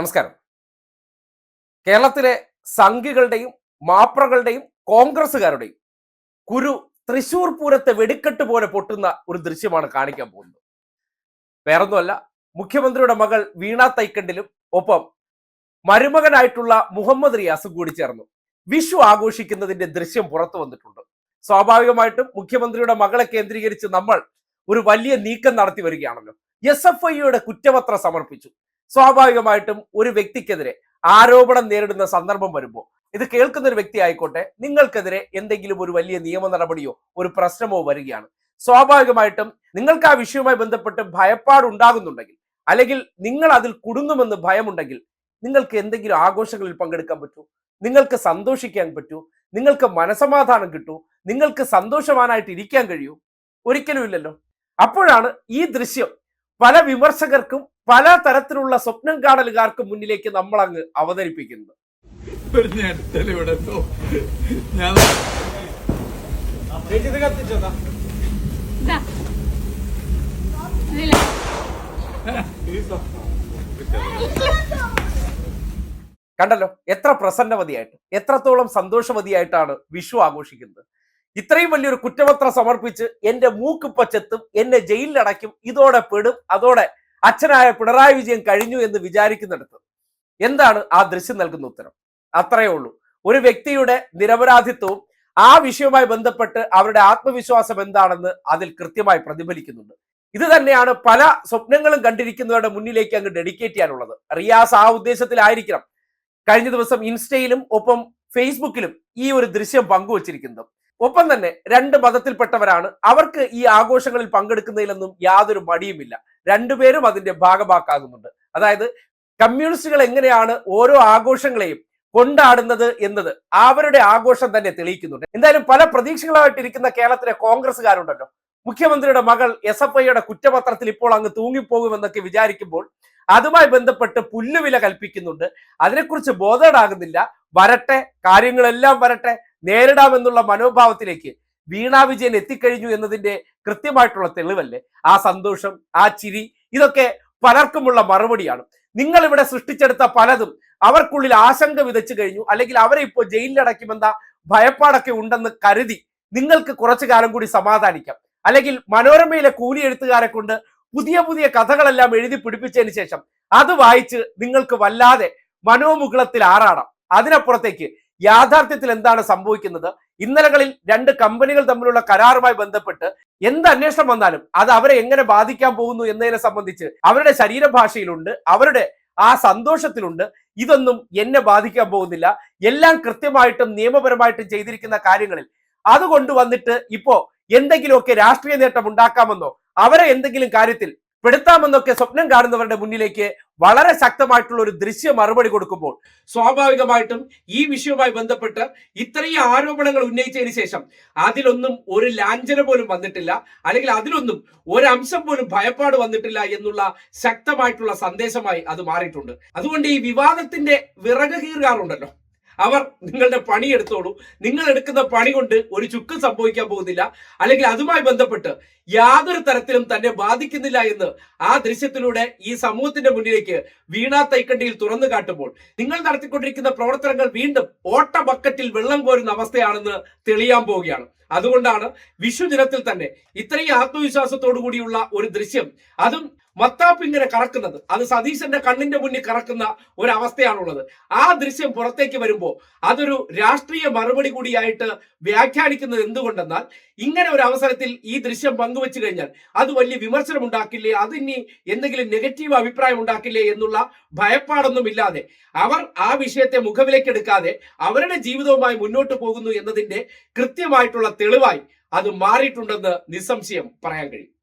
നമസ്കാരം. കേരളത്തിലെ സംഘികളുടെയും മാപ്രകളുടെയും കോൺഗ്രസ്സുകാരുടെയും കുരു തൃശൂർ പൂരത്തെ വെടിക്കെട്ട് പോലെ പൊട്ടുന്ന ഒരു ദൃശ്യമാണ് കാണിക്കാൻ പോകുന്നത്. വേറൊന്നുമല്ല മുഖ്യമന്ത്രിയുടെ മകൾ വീണ തൈക്കണ്ടിലും ഒപ്പം മരുമകനായിട്ടുള്ള മുഹമ്മദ് റിയാസും കൂടി ചേർന്നു. വിഷു ആഘോഷിക്കുന്നതിന്റെ ദൃശ്യം പുറത്തു വന്നിട്ടുണ്ട്. സ്വാഭാവികമായിട്ടും മുഖ്യമന്ത്രിയുടെ മകളെ കേന്ദ്രീകരിച്ച് നമ്മൾ ഒരു വലിയ നീക്കം നടത്തി വരികയാണല്ലോ. എസ് എഫ് ഐയുടെ കുറ്റപത്രം സമർപ്പിച്ചു. സ്വാഭാവികമായിട്ടും ഒരു വ്യക്തിക്കെതിരെ ആരോപണം നേരിടുന്ന സന്ദർഭം വരുമ്പോൾ ഇത് കേൾക്കുന്ന ഒരു വ്യക്തി ആയിക്കോട്ടെ നിങ്ങൾക്കെതിരെ എന്തെങ്കിലും ഒരു വലിയ നിയമ നടപടിയോ ഒരു പ്രശ്നമോ വരികയാണ്. സ്വാഭാവികമായിട്ടും നിങ്ങൾക്ക് ആ വിഷയവുമായി ബന്ധപ്പെട്ട് ഭയപ്പാടുണ്ടാകുന്നുണ്ടെങ്കിൽ അല്ലെങ്കിൽ നിങ്ങൾ അതിൽ കുടുങ്ങുമെന്ന് ഭയമുണ്ടെങ്കിൽ നിങ്ങൾക്ക് എന്തെങ്കിലും ആഘോഷങ്ങളിൽ പങ്കെടുക്കാൻ പറ്റൂ നിങ്ങൾക്ക് സന്തോഷിക്കാൻ പറ്റൂ നിങ്ങൾക്ക് മനസമാധാനം കിട്ടൂ നിങ്ങൾക്ക് സന്തോഷവാനായിട്ട് ഇരിക്കാൻ കഴിയൂ. ഒരിക്കലും ഇല്ലല്ലോ. അപ്പോഴാണ് ഈ ദൃശ്യം പല വിമർശകർക്കും പല തരത്തിലുള്ള സ്വപ്നം കാണലുകാർക്ക് മുന്നിലേക്ക് നമ്മൾ അങ്ങ് അവതരിപ്പിക്കുന്നത്? കണ്ടല്ലോ എത്ര പ്രസന്നവതിയായിട്ട് എത്രത്തോളം സന്തോഷവതിയായിട്ടാണ് വിഷു ആഘോഷിക്കുന്നത്. ഇത്രയും വലിയൊരു കുറ്റപത്രം സമർപ്പിച്ച് എന്റെ മൂക്ക് ചെത്തും എന്നെ ജയിലിലടയ്ക്കും ഇതോടെ പെടും അതോടെ അച്ഛനായ പിണറായി വിജയൻ കഴിഞ്ഞു എന്ന് വിചാരിക്കുന്നിടത്ത് എന്താണ് ആ ദൃശ്യം നൽകുന്ന ഉത്തരം? അത്രയേ ഉള്ളൂ. ഒരു വ്യക്തിയുടെ നിരപരാധിത്വവും ആ വിഷയവുമായി ബന്ധപ്പെട്ട് അവരുടെ ആത്മവിശ്വാസം എന്താണെന്ന് അതിൽ കൃത്യമായി പ്രതിഫലിക്കുന്നുണ്ട്. ഇത് തന്നെയാണ് പല സ്വപ്നങ്ങളും കണ്ടിരിക്കുന്നവരുടെ മുന്നിലേക്ക് അങ്ങ് ഡെഡിക്കേറ്റ് ചെയ്യാനുള്ളത്. റിയാസ് ആ ഉദ്ദേശത്തിലായിരിക്കണം. കഴിഞ്ഞ ദിവസം ഇൻസ്റ്റയിലും ഒപ്പം ഫേസ്ബുക്കിലും ഈ ഒരു ദൃശ്യം പങ്കുവച്ചിരിക്കുന്നത്. ഒപ്പം തന്നെ രണ്ട് മതത്തിൽപ്പെട്ടവരാണ്. അവർക്ക് ഈ ആഘോഷങ്ങളിൽ പങ്കെടുക്കുന്നതിലൊന്നും യാതൊരു മടിയുമില്ല. രണ്ടുപേരും അതിന്റെ ഭാഗമാക്കാകുന്നുണ്ട് അതായത് കമ്മ്യൂണിസ്റ്റുകൾ എങ്ങനെയാണ് ഓരോ ആഘോഷങ്ങളെയും കൊണ്ടാടുന്നത് എന്നത് അവരുടെ ആഘോഷം തന്നെ തെളിയിക്കുന്നുണ്ട്. എന്തായാലും പല പ്രതീക്ഷകളായിട്ടിരിക്കുന്ന കേരളത്തിലെ കോൺഗ്രസ്സുകാരുണ്ടല്ലോ. മുഖ്യമന്ത്രിയുടെ മകൾ എസ് എഫ് ഐയുടെ കുറ്റപത്രത്തിൽ ഇപ്പോൾ അങ്ങ് തൂങ്ങിപ്പോകുമെന്നൊക്കെ വിചാരിക്കുമ്പോൾ അതുമായി ബന്ധപ്പെട്ട് പുല്ലുവില കൽപ്പിക്കുന്നുണ്ട്. അതിനെക്കുറിച്ച് ബോധേടാകുന്നില്ല. വരട്ടെ കാര്യങ്ങളെല്ലാം വരട്ടെ. നേരിടാമെന്നുള്ള മനോഭാവത്തിലേക്ക് വീണ വിജയൻ എത്തിക്കഴിഞ്ഞു എന്നതിന്റെ കൃത്യമായിട്ടുള്ള തെളിവല്ലേ? ആ സന്തോഷം ആ ചിരി ഇതൊക്കെ പലർക്കുമുള്ള മറുപടിയാണ്. നിങ്ങൾ ഇവിടെ സൃഷ്ടിച്ചെടുത്ത പലതും അവർക്കുള്ളിൽ ആശങ്ക വിതച്ചു കഴിഞ്ഞു. അല്ലെങ്കിൽ അവരെ ഇപ്പോൾ ജയിലിലടയ്ക്കുമെന്ന ഭയപ്പാടൊക്കെ ഉണ്ടെന്ന് കരുതി നിങ്ങൾക്ക് കുറച്ചു കാലം കൂടി സമാധാനിക്കാം. അല്ലെങ്കിൽ മനോരമയിലെ കൂലി എഴുത്തുകാരെ കൊണ്ട് പുതിയ പുതിയ കഥകളെല്ലാം എഴുതി പിടിപ്പിച്ചതിന് ശേഷം അത് വായിച്ച് നിങ്ങൾക്ക് വല്ലാതെ മനോമുകുളത്തിൽ ആറാടാം. അതിനപ്പുറത്തേക്ക് യാഥാർത്ഥ്യത്തിൽ എന്താണ് സംഭവിക്കുന്നത്? ഇന്നലകളിൽ രണ്ട് കമ്പനികൾ തമ്മിലുള്ള കരാറുമായി ബന്ധപ്പെട്ട് എന്ത് അന്വേഷണം വന്നാലും അത് അവരെ എങ്ങനെ ബാധിക്കാൻ പോകുന്നു എന്നതിനെ സംബന്ധിച്ച് അവരുടെ ശരീരഭാഷയിലുണ്ട് അവരുടെ ആ സന്തോഷത്തിലുണ്ട്. ഇതൊന്നും എന്നെ ബാധിക്കാൻ പോകുന്നില്ല. എല്ലാം കൃത്യമായിട്ടും നിയമപരമായിട്ടും ചെയ്തിരിക്കുന്ന കാര്യങ്ങളിൽ അതുകൊണ്ട് വന്നിട്ട് ഇപ്പോ എന്തെങ്കിലുമൊക്കെ രാഷ്ട്രീയ നേട്ടം ഉണ്ടാക്കാമെന്നോ അവരെ എന്തെങ്കിലും കാര്യത്തിൽ പെടുത്താമെന്നൊക്കെ സ്വപ്നം കാണുന്നവരുടെ മുന്നിലേക്ക് വളരെ ശക്തമായിട്ടുള്ള ഒരു ദൃശ്യ മറുപടി കൊടുക്കുമ്പോൾ സ്വാഭാവികമായിട്ടും ഈ വിഷയവുമായി ബന്ധപ്പെട്ട് ഇത്രയും ആരോപണങ്ങൾ ഉന്നയിച്ചതിന് ശേഷം അതിലൊന്നും ഒരു ലാഞ്ചന പോലും വന്നിട്ടില്ല. അല്ലെങ്കിൽ അതിലൊന്നും ഒരംശം പോലും ഭയപ്പാട് വന്നിട്ടില്ല എന്നുള്ള ശക്തമായിട്ടുള്ള സന്ദേശമായി അത് മാറിയിട്ടുണ്ട്. അതുകൊണ്ട് ഈ വിവാദത്തിന്റെ വിറക് കീറുകാറുണ്ടല്ലോ അവർ നിങ്ങളുടെ പണി എടുത്തോളൂ. നിങ്ങൾ എടുക്കുന്ന പണി കൊണ്ട് ഒരു ചുക്കും സംഭവിക്കാൻ പോകുന്നില്ല. അല്ലെങ്കിൽ അതുമായി ബന്ധപ്പെട്ട് യാതൊരു തരത്തിലും തന്നെ ബാധിക്കുന്നില്ല എന്ന് ആ ദൃശ്യത്തിലൂടെ ഈ സമൂഹത്തിന്റെ മുന്നിലേക്ക് വീണാ തൈക്കണ്ടിയിൽ തുറന്നു കാട്ടുമ്പോൾ നിങ്ങൾ നടത്തിക്കൊണ്ടിരിക്കുന്ന പ്രവർത്തനങ്ങൾ വീണ്ടും ഓട്ട ബക്കറ്റിൽ വെള്ളം കോരുന്ന അവസ്ഥയാണെന്ന് തെളിയാൻ പോവുകയാണ്. അതുകൊണ്ടാണ് വിഷു ദിനത്തിൽ തന്നെ ഇത്രയും ആത്മവിശ്വാസത്തോടു കൂടിയുള്ള ഒരു ദൃശ്യം. അതും മത്താപ്പ് ഇങ്ങനെ കറക്കുന്നത്. അത് സതീശന്റെ കണ്ണിന്റെ മുന്നിൽ കറക്കുന്ന ഒരു അവസ്ഥയാണുള്ളത് ആ ദൃശ്യം പുറത്തേക്ക് വരുമ്പോൾ അതൊരു രാഷ്ട്രീയ മറുപടി കൂടിയായിട്ട് വ്യാഖ്യാനിക്കുന്നത് എന്തുകൊണ്ടെന്നാൽ ഇങ്ങനെ ഒരു അവസരത്തിൽ ഈ ദൃശ്യം പങ്കുവെച്ചു കഴിഞ്ഞാൽ അത് വലിയ വിമർശനം ഉണ്ടാക്കില്ലേ അത് ഇനി എന്തെങ്കിലും നെഗറ്റീവ് അഭിപ്രായം ഉണ്ടാക്കില്ലേ എന്നുള്ള ഭയപ്പാടൊന്നും ഇല്ലാതെ അവർ ആ വിഷയത്തെ മുഖവിലേക്കെടുക്കാതെ അവരുടെ ജീവിതവുമായി മുന്നോട്ട് പോകുന്നു എന്നതിന്റെ കൃത്യമായിട്ടുള്ള തെളിവായി അത് മാറിയിട്ടുണ്ടെന്ന് നിസ്സംശയം പറയാൻ കഴിയും.